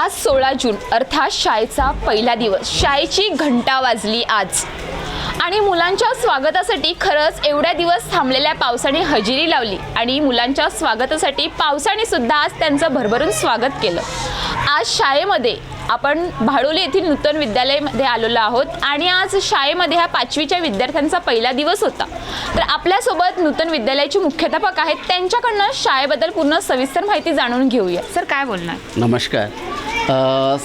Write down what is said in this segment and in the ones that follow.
आज सोळा जून अर्थात शाळेचा पहिला दिवस. शाळेची घंटा वाजली आज. आणि मुलांच्या स्वागतासाठी खरंच एवढ्या दिवस थांबलेल्या पावसाने हजेरी लावली. आणि मुलांच्या स्वागतासाठी पावसाने सुद्धा आज त्यांचं भरभरून स्वागत केलं. आज शाळेमध्ये आपण भाडोली येथील नूतन विद्यालयामध्ये आलेलो आहोत. आणि आज शाळेमध्ये हा पाचवीच्या विद्यार्थ्यांचा पहिला दिवस होता. तर आपल्यासोबत नूतन विद्यालयाचे मुख्याध्यापक आहेत. त्यांच्याकडनं शाळेबद्दल पूर्ण सविस्तर माहिती जाणून घेऊया. सर काय बोलणार? नमस्कार.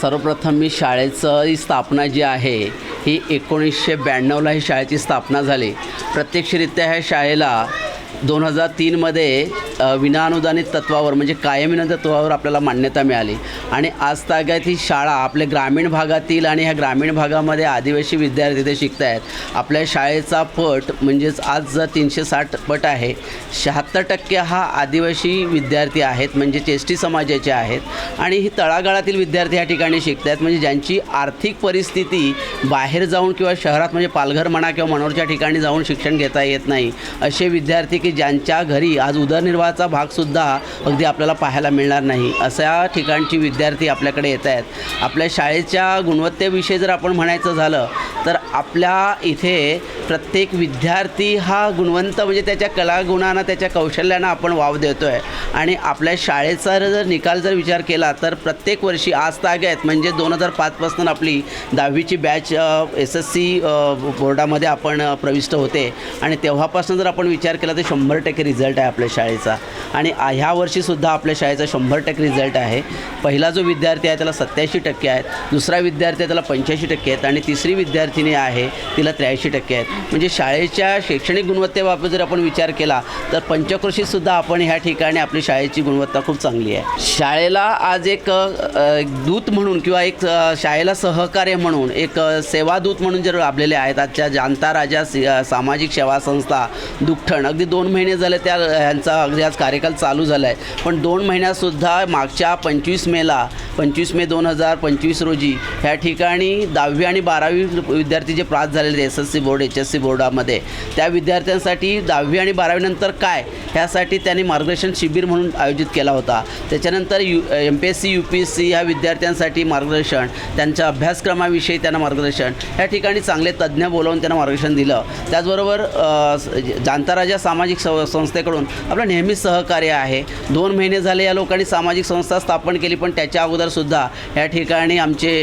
सर्वप्रथम मी शाळेचं ही स्थापना जी आहे ही एकोणीसशे ब्याण्णवला ही शाळेची स्थापना झाली. प्रत्यक्षरित्या ह्या शाळेला दोन हजार तीनमध्ये विनाअनुदानित तत्वावर म्हणजे कायमिन तत्वावर आपल्याला मान्यता मिळाली. आणि आज ताग्यात ही शाळा आपल्या ग्रामीण भागातील आणि ह्या ग्रामीण भागामध्ये आदिवासी विद्यार्थी ते शिकत आहेत आपल्या शाळेचा पट म्हणजेच आज जर तीनशे साठ पट आहे शहात्तर टक्के हा आदिवासी विद्यार्थी आहेत म्हणजे चेष्टी समाजाचे आहेत. आणि ही तळागाळातील विद्यार्थी या ठिकाणी शिकत आहेत म्हणजे ज्यांची आर्थिक परिस्थिती बाहेर जाऊन किंवा शहरात म्हणजे पालघर म्हणा किंवा मनोरच्या ठिकाणी जाऊन शिक्षण घेता येत नाही असे विद्यार्थी की ज्यांच्या घरी आज उदरनिर्वाहाचा भागसुद्धा अगदी आपल्याला पाहायला मिळणार नाही. अशा ठिकाणची विद्यार्थी आपल्याकडे येत आहेत. आपल्या शाळेच्या गुणवत्तेविषयी जर आपण म्हणायचं झालं तर आपल्या इथे प्रत्येक विद्यार्थी हा गुणवंत म्हणजे त्याच्या कलागुणांना त्याच्या कौशल्यानं आपण वाव देतो आहे आणि आपल्या शाळेचा जर निकाल जर विचार केला तर प्रत्येक वर्षी आज ताग्यात म्हणजे दोन हजार पाचपासून आपली दहावीची बॅच एस एस सी बोर्डामध्ये आपण प्रविष्ट होते. आणि तेव्हापासून जर आपण विचार केला तर शंभर टक्के रिझल्ट आहे आपल्या शाळेचा. आणि ह्या वर्षीसुद्धा आपल्या शाळेचा शंभर टक्के रिझल्ट आहे. पहिला जो विद्यार्थी आहे त्याला सत्याऐंशी टक्के आहेत. दुसरा विद्यार्थी आहे त्याला पंच्याऐंशी टक्के आहेत. आणि तिसरी विद्यार्थिनी आहे तिला त्र्याऐंशी टक्के आहेत. म्हणजे शाळेच्या शैक्षणिक गुणवत्तेबाबत जर आपण विचार केला तर पंचक्रोशीतसुद्धा आपण ह्या ठिकाणी आपली शाळेची गुणवत्ता खूप चांगली आहे. शाळेला आज एक दूत म्हणून किंवा एक शाळेला सहकार्य म्हणून एक सेवादूत म्हणून जर लाभलेले आहेत आजच्या जाणता राजा सामाजिक सेवा संस्था दुखठण अगदी दोन महिने झाले त्या ह्यांचा अगदी आज कार्यकाल चालू झाला आहे पण दोन महिन्यातसुद्धा मागच्या पंचवीस मेला पंचवीस मे दोन हजार पंचवीस रोजी ह्या ठिकाणी दहावी आणि बारावी विद्यार्थी जे पास झालेले S S C board H S C बोर्डामध्ये. त्या विद्यार्थ्यांसाठी दहावी आणि बारावीनंतर काय? ह्यासाठी त्यांनी मार्गदर्शन शिबिर म्हणून आयोजित केला होता. त्याच्यानंतर U M P S C U P S C ह्या विद्यार्थ्यांसाठी मार्गदर्शन त्यांच्या अभ्यासक्रमाविषयी त्यांना मार्गदर्शन ह्या ठिकाणी चांगले तज्ज्ञ बोलावून त्यांना मार्गदर्शन दिलं. त्याचबरोबर अ, जाणताराजा सामाजिक सं संस्थेकडून आपलं नेहमीच सहकार्य आहे. दोन महिने झाले या लोकांनी सामाजिक संस्था स्थापन केली पण त्याच्या अगोदरसुद्धा या ठिकाणी आमचे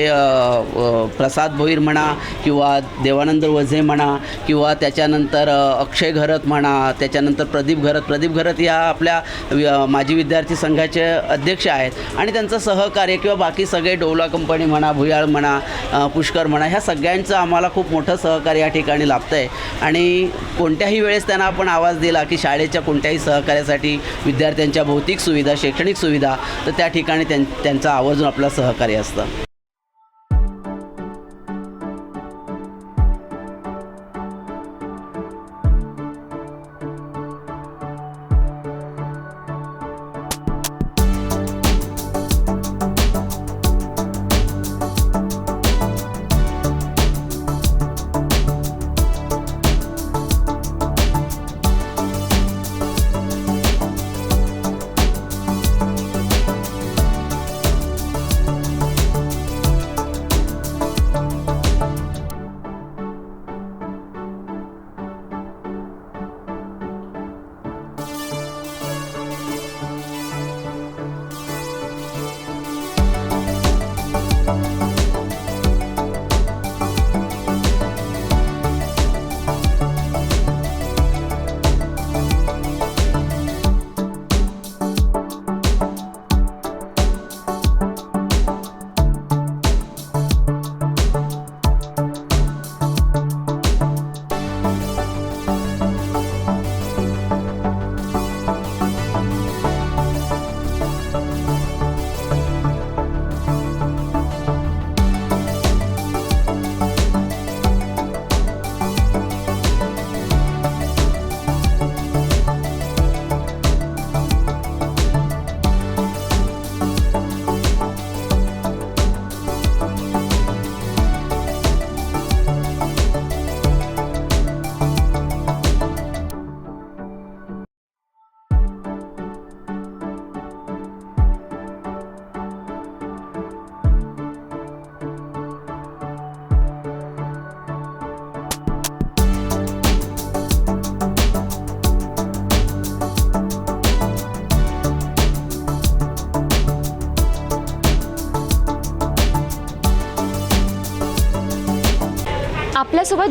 प्रसाद भोईर म्हणा किंवा देवानंद वझे म्हणा किंवा त्याच्यानंतर अक्षय घरत म्हणा त्याच्यानंतर प्रदीप घरत. प्रदीप घरत या आपल्या माजी विद्यार्थी संघाचे अध्यक्ष आहेत. आणि त्यांचं सहकार्य किंवा बाकी सगळे डोला कंपनी म्हणा भुयाळ म्हणा पुष्कर म्हणा ह्या सगळ्यांचं आम्हाला खूप मोठं सहकार्य या ठिकाणी लाभतं आहे आणि कोणत्याही वेळेस त्यांना आपण आवाज दिला की शाळेच्या कोणत्याही सहकार्यासाठी विद्यार्थ्यांच्या भौतिक सुविधा शैक्षणिक सुविधा तर त्या ठिकाणी त्यां त्यांचं आवर्जून आपलं सहकार्य असतं.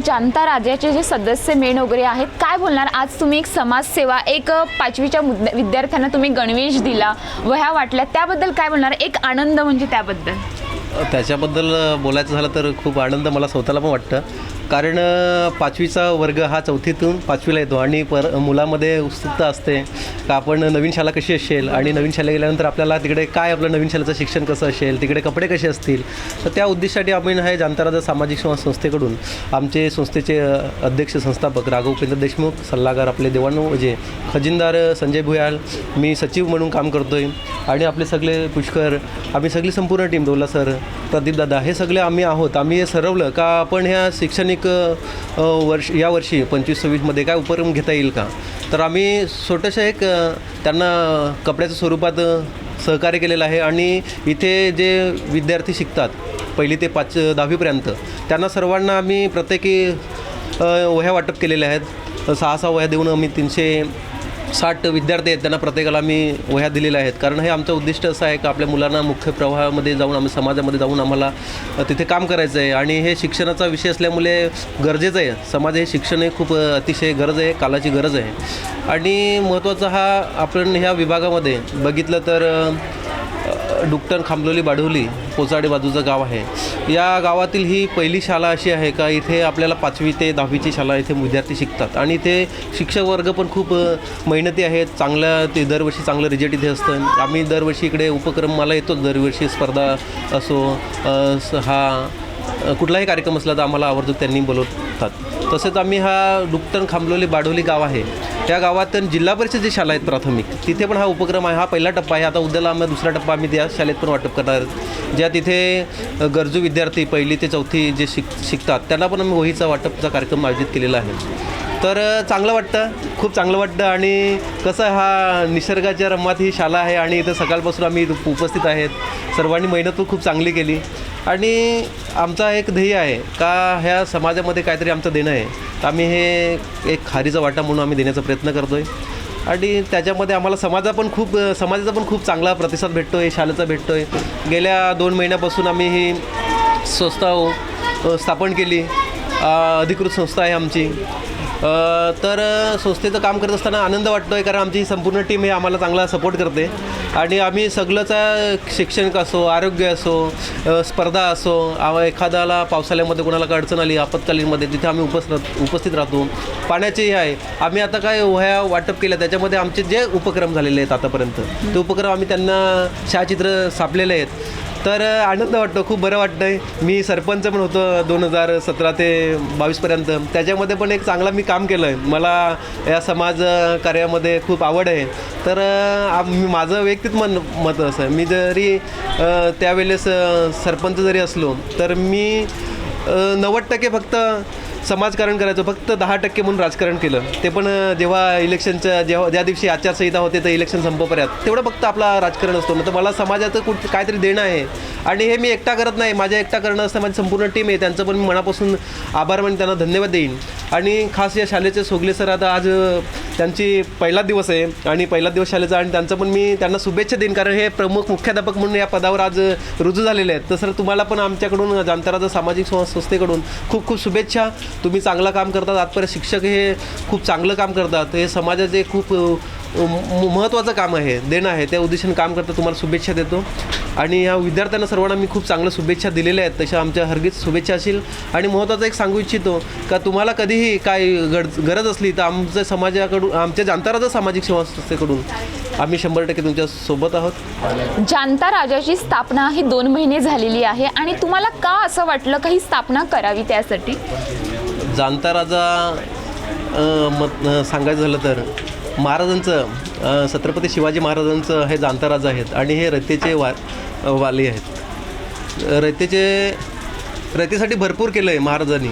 जनता राज्याचे राजाचे जे सदस्य मेन वगैरे आहेत काय बोलणार? आज तुम्ही एक समाजसेवा एक पाचवीच्या विद्यार्थ्यांना तुम्ही गणवेश दिला वह्या वाटल्या त्याबद्दल काय बोलणार? एक आनंद म्हणजे त्याबद्दल. त्याच्याबद्दल बोलायचं झालं तर खूप आनंद मला स्वतःला पण वाटतं. कारण पाचवीचा वर्ग हा चौथीतून पाचवीला येतो आणि पर मुलामध्ये उत्सुकता असते. का आपण नवीन शाळा कशी असेल आणि नवीन शाळेत गेल्यानंतर आपल्याला तिकडे काय आपलं नवीन शाळेचं शिक्षण कसं असेल तिकडे कपडे कसे असतील? तर त्या उद्देशासाठी आपण हे जाणताराजा सामाजिक सेवा संस्थेकडून आमचे संस्थेचे अध्यक्ष संस्थापक राघव उपेंद्र देशमुख सल्लागार आपले देवाणू म्हणजे खजिनदार संजय भुयाल मी सचिव म्हणून काम करतो आहे आणि आपले सगळे पुष्कर आम्ही सगळी संपूर्ण टीम डोला सर प्रदीप दादा हे सगळे आम्ही आहोत. आम्ही हे ठरवलं का आपण ह्या शैक्षणिक एक वर्ष या वर्षी पंचवीस सव्वीसमध्ये काय उपक्रम घेता येईल का? तर आम्ही छोटंसं एक त्यांना कपड्याच्या स्वरूपात सहकार्य केलेलं आहे आणि इथे जे विद्यार्थी शिकतात पहिली ते पाच दहावीपर्यंत त्यांना सर्वांना आम्ही प्रत्येकी वह्या वाटप केलेल्या आहेत. सहा सहा वह्या देऊन आम्ही तीनशे साठ विद्यार्थी आहेत त्यांना प्रत्येकाला आम्ही वह्या दिलेल्या आहेत. कारण हे आमचं उद्दिष्ट असं आहे की आपल्या मुलांना मुख्य प्रवाहामध्ये जाऊन आम्ही समाजामध्ये जाऊन आम्हाला तिथे काम करायचं आहे. आणि हे शिक्षणाचा विषय असल्यामुळे गरजेचं आहे. समाज हे शिक्षण हे खूप अतिशय गरज आहे कालाची गरज आहे. आणि महत्त्वाचा हा आपण ह्या विभागामध्ये बघितलं तर डुकटण खांबलोली बाडोली पोचाडे बाजूचं गाव आहे. या गावातील ही पहिली शाळा अशी आहे का इथे आपल्याला पाचवी ते दहावीची शाळा इथे विद्यार्थी शिकतात. आणि इथे शिक्षक वर्ग पण खूप मेहनती आहेत. चांगल्या ते दरवर्षी चांगलं रिजल्ट इथे असतं. आम्ही दरवर्षी इकडे उपक्रम मला येतो दरवर्षी स्पर्धा असो स- हा कुठलाही कार्यक्रम असला तर आम्हाला आवर्जून त्यांनी बोलवतात. तसेच आम्ही हा डुक्टन खांबलोली बाडोली गाव आहे. त्या गावात जिल्हा परिषद जी शाळा आहेत प्राथमिक. तिथे पण हा उपक्रम आहे. हा पहिला टप्पा आहे. आता उद्याला आम्ही दुसरा टप्पा आम्ही त्या शाळेत पण वाटप करणार आहोत. ज्या तिथे गरजू विद्यार्थी पहिली ते चौथी जे शिक शिकतात त्यांना पण आम्ही वहीचा वाटपचा कार्यक्रम आयोजित केलेला आहे. तर चांगलं वाटतं. खूप चांगलं वाटतं आणि कसं हा निसर्गाच्या रमात ही शाळा आहे आणि इथं सकाळपासून आम्ही उपस्थित आहेत. सर्वांनी मेहनत पण खूप चांगली केली. आणि आमचा एक ध्येय आहे का ह्या समाजामध्ये काहीतरी आमचं देणं आहे. तर आम्ही हे एक खारीचा वाटा म्हणून आम्ही देण्याचा प्रयत्न करतो आहे आणि त्याच्यामध्ये आम्हाला समाजा पण खूप समाजाचा पण खूप चांगला प्रतिसाद भेटतो आहे शाळेचा भेटतो आहे गेल्या दोन महिन्यापासून आम्ही ही संस्था स्थापन केली. अधिकृत संस्था आहे आमची. तर संस्थेचं काम करत असताना आनंद वाटतो आहे कारण आमची संपूर्ण टीम हे आम्हाला चांगला सपोर्ट करते. आणि आम्ही सगळंचा शिक्षण असो आरोग्य असो स्पर्धा असो एखाद्याला पावसाळ्यामध्ये कोणाला काय अडचण आली आपत्कालीनमध्ये तिथे आम्ही उपस्थित उपस्थित राहतो. पाण्याचे हे आहे. आम्ही आता काय वह्या वाटप केल्या त्याच्यामध्ये आमचे जे उपक्रम झालेले आहेत आतापर्यंत ते उपक्रम आम्ही त्यांना छायाचित्र सापलेले आहेत. तर आनंद वाटतो खूप बरं वाटतं आहे मी सरपंच पण होतो दोन हजार सतरा ते बावीसपर्यंत त्याच्यामध्ये पण एक चांगला मी काम केलं आहे मला या समाज कार्यामध्ये खूप आवड आहे. तर मी- माझं वैयक्तिक मन मत असं मी जरी त्यावेळेस सरपंच जरी असलो तर मी नव्वद टक्के फक्त समाजकारण करायचं फक्त दहा टक्के म्हणून राजकारण केलं. ते पण जेव्हा इलेक्शनच्या जेव्हा ज्या दिवशी आचारसंहिता होते तर इलेक्शन संपपर्यंत. तेवढं फक्त आपला राजकारण असतो. ना तर मला समाजाचं कुठ काहीतरी देणं आहे. आणि हे मी एकटा करत नाही. माझ्या एकटा करणं असतं. माझी संपूर्ण टीम आहे. त्यांचं पण मी मनापासून आभार मानून त्यांना धन्यवाद देईन. आणि खास या शालेचे सोगले सर आता आज त्यांची पहिला दिवस आहे. आणि पहिला दिवस शाळेचा आणि त्यांचं पण मी त्यांना शुभेच्छा देईन. कारण हे प्रमुख मुख्याध्यापक म्हणून या पदावर आज रुजू झालेले आहेत. तर सर तुम्हाला पण आमच्याकडून जाणताराचा सामाजिक संस्थेकडून खूप खूप शुभेच्छा. तुम्ही चांगलं काम करतात आजपर्यंत शिक्षक हे खूप चांगलं काम करतात. हे समाजाचे खूप महत्त्वाचं काम आहे देणं आहे. त्या उद्देशाने काम करता तुम्हाला शुभेच्छा देतो. आणि या विद्यार्थ्यांना सर्वांना मी खूप चांगल्या शुभेच्छा दिलेल्या आहेत. तशा आमच्या हरगीत शुभेच्छा असेल आणि महत्त्वाचं एक सांगू इच्छितो का तुम्हाला कधीही काय गड गरज असली तर आमच्या समाजाकडून आमच्या जाणताराचा सामाजिक सेवा संस्थेकडून आम्ही शंभर टक्के तुमच्यासोबत आहोत. जाणता राजाची स्थापना ही दोन महिने झालेली आहे. आणि तुम्हाला का असं वाटलं का ही स्थापना करावी त्यासाठी? जाणता राजा मत सांगायचं झालं तर महाराजांचं छत्रपती शिवाजी महाराजांचं हे जाणता राजा आहेत आणि हे रयतेचे वा वाली आहेत. रयतेचे रयतेसाठी भरपूर केलं आहे महाराजांनी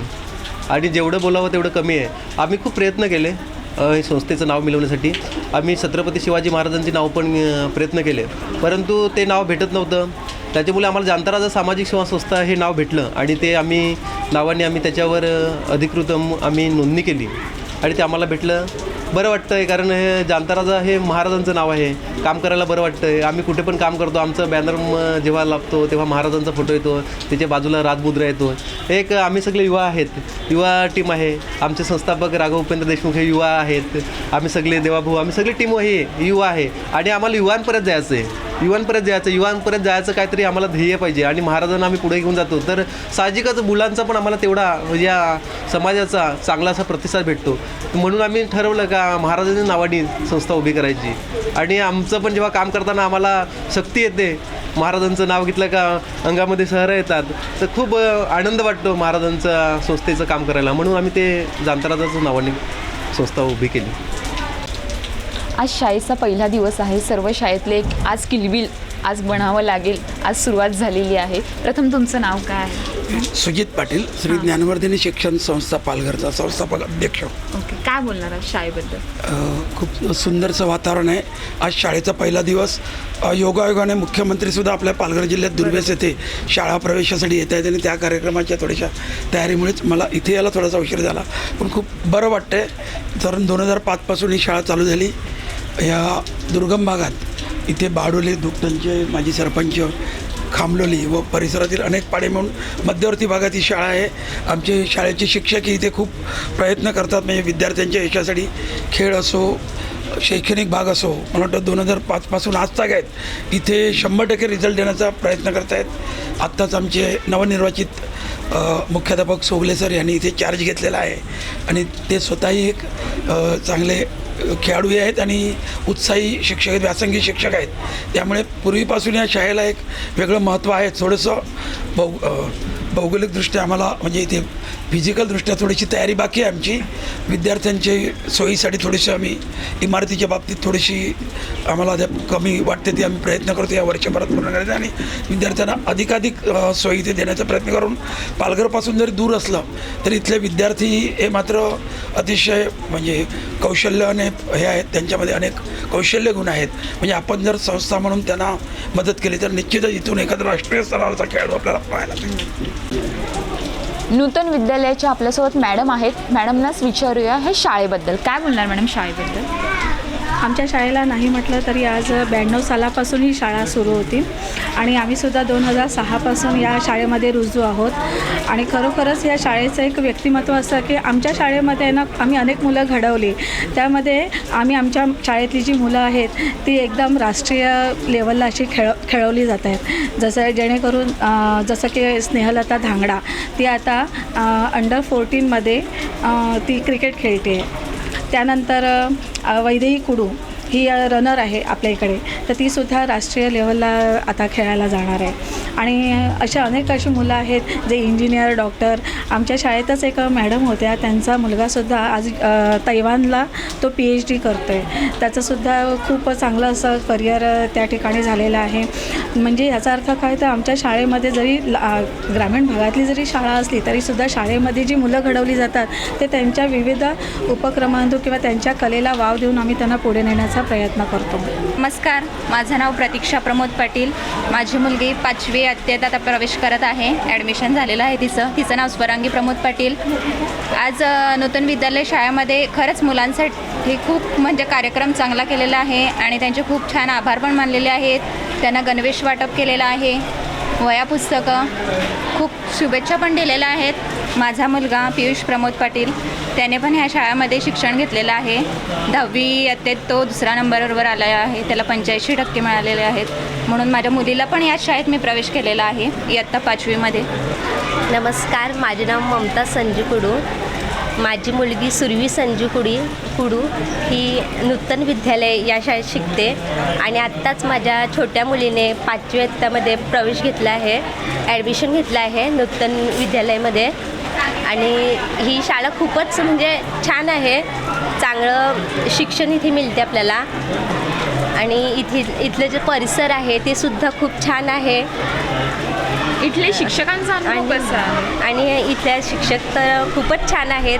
आणि जेवढं बोलावं तेवढं कमी आहे. आम्ही खूप प्रयत्न केले हे संस्थेचं नाव मिळवण्यासाठी. आम्ही छत्रपती शिवाजी महाराजांचे नाव पण प्रयत्न केले. परंतु ते नाव भेटत नव्हतं. त्याच्यामुळे आम्हाला जांताराचं सामाजिक सेवा संस्था हे नाव भेटलं आणि ते आम्ही नावाने आम्ही त्याच्यावर अधिकृत आम्ही नोंदणी केली. आणि ते आम्हाला भेटलं. बरं वाटतं आहे कारण हे जाणताराचं हे महाराजांचं नाव आहे. काम करायला बरं वाटतं आहे आम्ही कुठे पण काम करतो. आमचं बॅनर जेव्हा लागतो तेव्हा महाराजांचा फोटो येतो. त्याच्या बाजूला राजमुद्रा येतो. एक आम्ही सगळे युवा आहेत. युवा टीम आहे. आमचे संस्थापक राघव उपेंद्र देशमुख हे युवा आहेत. आम्ही सगळे देवाभाऊ आम्ही सगळी टीम हे युवा आहे. आणि आम्हाला युवांपर्यंत जायचं आहे. युवांपर्यंत जायचं युवांपर्यंत जायचं काहीतरी आम्हाला ध्येय पाहिजे. आणि महाराजांना आम्ही पुढे घेऊन जातो. तर साहजिकच मुलांचा पण आम्हाला तेवढा म्हणजे या समाजाचा चांगला असा प्रतिसाद भेटतो. म्हणून आम्ही ठरवलं का महाराजांच्या नावाने संस्था उभी करायची. आणि आमचं पण जेव्हा काम करताना आम्हाला शक्ती येते. महाराजांचं नाव घेतलं का अंगामध्ये शहरं येतात. तर खूप आनंद वाटतो. महाराजांचं संस्थेचं काम करायला. म्हणून आम्ही ते जांतराजाचं नावाने संस्था उभी केली. आज शाळेचा पहिला दिवस आहे. सर्व शाळेतले एक आज किलबिल आज बनावं लागेल आज सुरुवात झालेली आहे. प्रथम तुमचं नाव काय आहे? सुजित पाटील श्री ज्ञानवर्धिनी शिक्षण संस्था पालघरचा संस्थापक अध्यक्ष. ओके काय बोलणार शाळेबद्दल? अ, खूप सुंदरचं वातावरण आहे. आज शाळेचा पहिला दिवस. अ, योगायोगाने मुख्यमंत्रीसुद्धा आपल्या पालघर जिल्ह्यात दुर्वेस येथे शाळा प्रवेशासाठी येत आहेत आणि त्या कार्यक्रमाच्या थोड्याशा तयारीमुळेच मला इथे यायला थोडासा उशीर झाला. पण खूप बरं वाटतंय. कारण दोन हजार पाचपासून ही शाळा चालू झाली. या दुर्गम भागात इथे बाडोली दुपटनचे माजी सरपंच खांबलोली व परिसरातील अनेक पाडे म्हणून मध्यवर्ती भागात ही शाळा आहे. आमचे शाळेचे शिक्षकही इथे खूप प्रयत्न करतात. म्हणजे विद्यार्थ्यांच्या यशासाठी खेळ असो शैक्षणिक भाग असो मला वाटतं दोन हजार पाचपासून आज ताग आहेत इथे शंभर टक्के रिझल्ट देण्याचा प्रयत्न करत आहेत आत्ताच आमचे नवनिर्वाचित मुख्याध्यापक सोगले सर यांनी इथे चार्ज घेतलेला आहे. आणि ते स्वतःही एक चांगले खेळाडूही आहेत आणि उत्साही शिक्षक आहेत व्यासंगी शिक्षक आहेत. त्यामुळे पूर्वीपासून या शाळेला एक वेगळं महत्त्व आहे. थोडंसं भौ भौगोलिकदृष्ट्या आम्हाला म्हणजे इथे फिजिकलदृष्ट्या थोडीशी तयारी बाकी आहे आमची. विद्यार्थ्यांच्या सोयीसाठी थोडीशी आम्ही इमारतीच्या बाबतीत थोडीशी आम्हाला अद्याप कमी वाटते ती आम्ही प्रयत्न करतो. या वर्षभरात पूर्ण करायचा आणि विद्यार्थ्यांना अधिकाधिक सोयी ते देण्याचा प्रयत्न करून पालघरपासून जरी दूर असलं तरी इथले विद्यार्थी हे मात्र अतिशय म्हणजे कौशल्याने हे आहेत. त्यांच्यामध्ये अनेक कौशल्य गुण आहेत. म्हणजे आपण जर संस्था म्हणून त्यांना मदत केली तर निश्चितच इथून एखादा राष्ट्रीय स्तरावरचा खेळाडू आपल्याला पाहायला मिळेल. नूतन विद्यालयाच्या आपल्यासोबत मॅडम आहेत. मॅडमनाच विचारूया हे शाळेबद्दल. काय बोलणार मॅडम शाळेबद्दल? आमच्या शाळेला नाही म्हटलं तरी आज ब्याण्णव सालापासून ही शाळा सुरू होती. आणि आम्हीसुद्धा दोन हजार सहापासून या शाळेमध्ये रुजू आहोत. आणि खरोखरच या शाळेचं एक व्यक्तिमत्व असं की आमच्या शाळेमध्ये आहे ना आम्ही अनेक मुलं घडवली. त्यामध्ये आम्ही आमच्या शाळेतली जी मुलं आहेत ती एकदम राष्ट्रीय लेवलला अशी खेळ खेळवली जात आहेत. जसं जेणेकरून जसं की स्नेहलता धांगडा ती आता अंडर फोर्टीनमध्ये ती क्रिकेट खेळते त्यानंतर वैदेही कुडू. ही रनर आहे आपल्या इकडे तर तीसुद्धा राष्ट्रीय लेवलला आता खेळायला जाणार आहे. आणि अशा अनेक अशी मुलं आहेत जे इंजिनियर डॉक्टर आमच्या शाळेतच एक मॅडम होत्या त्यांचा मुलगासुद्धा आज तैवानला तो पी एच डी करतो आहे त्याचंसुद्धा खूप चांगलं असं करिअर त्या ठिकाणी झालेलं आहे. म्हणजे याचा अर्थ काय तर आमच्या शाळेमध्ये जरी ला- ग्रामीण भागातली जरी शाळा असली तरीसुद्धा शाळेमध्ये जी मुलं घडवली जातात ते त्यांच्या विविध उपक्रमांतून किंवा त्यांच्या कलेला वाव देऊन आम्ही त्यांना पुढे नेण्याचा प्रयत्न करतो. नमस्कार माझं नाव प्रतीक्षा प्रमोद पाटील. माझी मुलगी पाचवी अत्यंत आता प्रवेश करत आहे. ॲडमिशन झालेलं आहे तिचं. तिचं नाव स्वरांगी प्रमोद पाटील. आज नूतन विद्यालय शाळेमध्ये खरंच मुलांसाठी खूप म्हणजे कार्यक्रम चांगला केलेला आहे आणि त्यांचे खूप छान आभार पण मानलेले आहेत. त्यांना गणवेश वाटप केलेलं आहे. वया पुस्तकं खूप शुभेच्छा पण दिलेल्या आहेत. माझा मुलगा पियुष प्रमोद पाटील त्याने पण ह्या शाळेमध्ये शिक्षण घेतलेलं आहे. दहावी इयत्तेत तो दुसऱ्या नंबरवर आला आहे. त्याला पंच्याऐंशी टक्के मिळालेले आहेत. म्हणून माझ्या मुलीला पण या शाळेत मी प्रवेश केलेला आहे. इयत्ता पाचवीमध्ये. नमस्कार. माझे नाव ममता संजू कुडू. माझी मुलगी सुरवी संजू कुडी कुडू ही नूतन विद्यालय या शाळेत शिकते. आणि आत्ताच माझ्या छोट्या मुलीने पाचवी इयत्तामध्ये प्रवेश घेतला आहे. ॲडमिशन घेतलं आहे नूतन विद्यालयामध्ये. आणि ही शाळा खूपच म्हणजे छान आहे. चांगलं शिक्षण इथे मिळते आपल्याला. आणि इथे इथलं जे परिसर आहे ते सुद्धा खूप छान आहे. इथले शिक्षकांचा अनुभव कसा आहे? आणि इथल्या शिक्षक तर खूपच छान आहेत.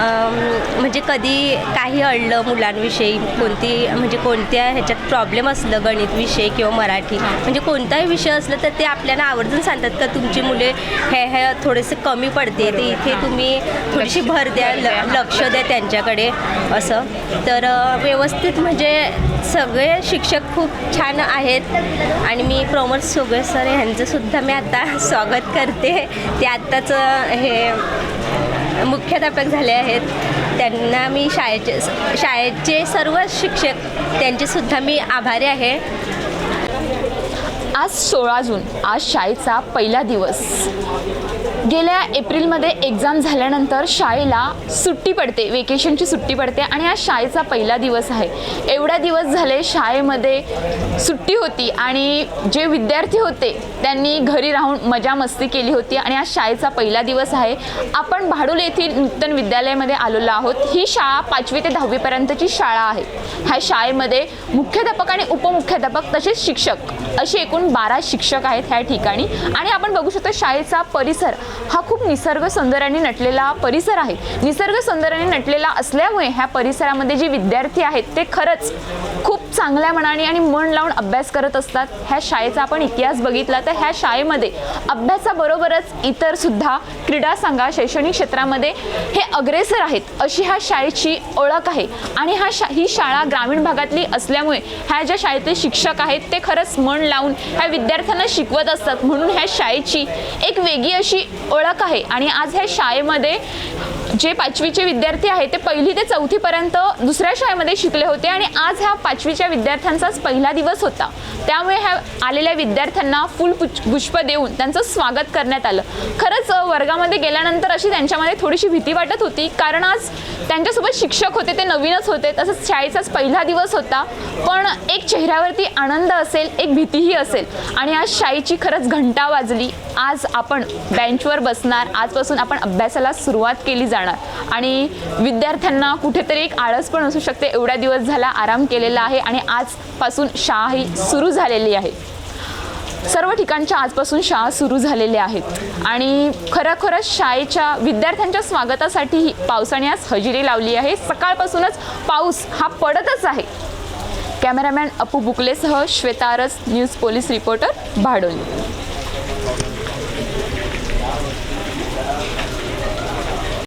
अम, म्हणजे कधी काही अडलं मुलांविषयी कोणती म्हणजे कोणत्या ह्याच्यात प्रॉब्लेम असलं गणित विषय किंवा मराठी म्हणजे कोणताही विषय असलं तर ते आपल्याला आवर्जून सांगतात का तुमची मुले हे हे थोडेसे कमी पडते ते इथे तुम्ही थोडीशी भर द्या ल- लक्ष द्या त्यांच्याकडे असं. तर अ, व्यवस्थित म्हणजे सगळे शिक्षक खूप छान आहेत. आणि मी प्रमोद सोगळे सर यांचं सुद्धा मी आता स्वागत करते. ते आत्ताच हे मुख्याध्यापक झाले आहेत. त्यांना मी शाळेचे शाळेचे सर्व शिक्षक त्यांचेसुद्धा मी आभारी आहे. आज सोळा जून आज शाळेचा पहिला दिवस. गेल्या एप्रिलमध्ये एक्झाम झाल्यानंतर शाळेला सुट्टी पडते वेकेशनची सुट्टी पडते आणि आज शाळेचा पहिला दिवस आहे. एवढ्या दिवस झाले शाळेमध्ये सुट्टी होती आणि जे विद्यार्थी होते त्यांनी घरी राहून मजा मस्ती केली होती आणि आज शाळेचा पहिला दिवस आहे. आपण भाडूल येथील नूतन विद्यालयामध्ये आलेलो आहोत. ही शाळा पाचवी ते दहावीपर्यंतची शाळा आहे. ह्या शाळेमध्ये मुख्याध्यापक आणि उपमुख्याध्यापक तसेच शिक्षक असे एकूण बारा शिक्षक आहेत ह्या ठिकाणी आणि आपण बघू शकतो शाळेचा परिसर हा खूप निसर्ग सौंदर्याने नटलेला परिसर आहे. निसर्ग सौंदर्याने नटलेला असल्यामुळे ह्या परिसरामध्ये जे विद्यार्थी आहेत ते खरंच खूप चांगल्या मनाने आणि मन लावून अभ्यास करत असतात. ह्या शाळेचा आपण इतिहास बघितला तर ह्या शाळेमध्ये अभ्यासाबरोबरच इतर सुद्धा क्रीडा संघा शैक्षणिक क्षेत्रामध्ये हे अग्रेसर आहेत. अशी ह्या शाळेची ओळख आहे. आणि हा शा ही शाळा ग्रामीण भागातली असल्यामुळे ह्या ज्या शाळेतले शिक्षक आहेत ते खरंच मन लावून ह्या विद्यार्थ्यांना शिकवत असतात. म्हणून ह्या शाळेची एक वेगळी अशी ओळख आहे. आणि आज ह्या शाळेमध्ये जे पाचवीचे विद्यार्थी आहेत ते पहिली ते चौथीपर्यंत दुसऱ्या शाळेमध्ये शिकले होते आणि आज ह्या पाचवीच्या विद्यार्थ्यांचाच पहिला दिवस होता. त्यामुळे ह्या आलेल्या विद्यार्थ्यांना फुल पुच- पुष्प देऊन त्यांचं स्वागत करण्यात आलं. खरंच वर्गामध्ये गेल्यानंतर अशी त्यांच्यामध्ये थोडीशी भीती वाटत होती कारण आज त्यांच्यासोबत शिक्षक होते ते नवीनच होते तसंच शाळेचाच पहिला दिवस होता. पण एक चेहऱ्यावरती आनंद असेल एक भीतीही असेल. आणि आज शाळेची खरंच घंटा वाजली. आज आपण बेंचवर बसणार. आजपासून आपण अभ्यासाला सुरुवात केली जाणार. आणि विद्यार्थ्यांना कुठेतरी एक आळस पण असू शकते. एवढ्या दिवस झाला आराम केलेला आहे आणि आजपासून शाळा ही सुरू झालेली आहे. सर्व ठिकाणच्या आजपासून शाळा सुरू झालेल्या आहेत. आणि खरोखरच शाळेच्या विद्यार्थ्यांच्या स्वागतासाठी पावसाने आज हजेरी लावली आहे. सकाळपासूनच पाऊस हा पडतच आहे. कॅमेरामॅन अपू बुकलेसह श्वेतारस न्यूज पोलीस रिपोर्टर भाडोली.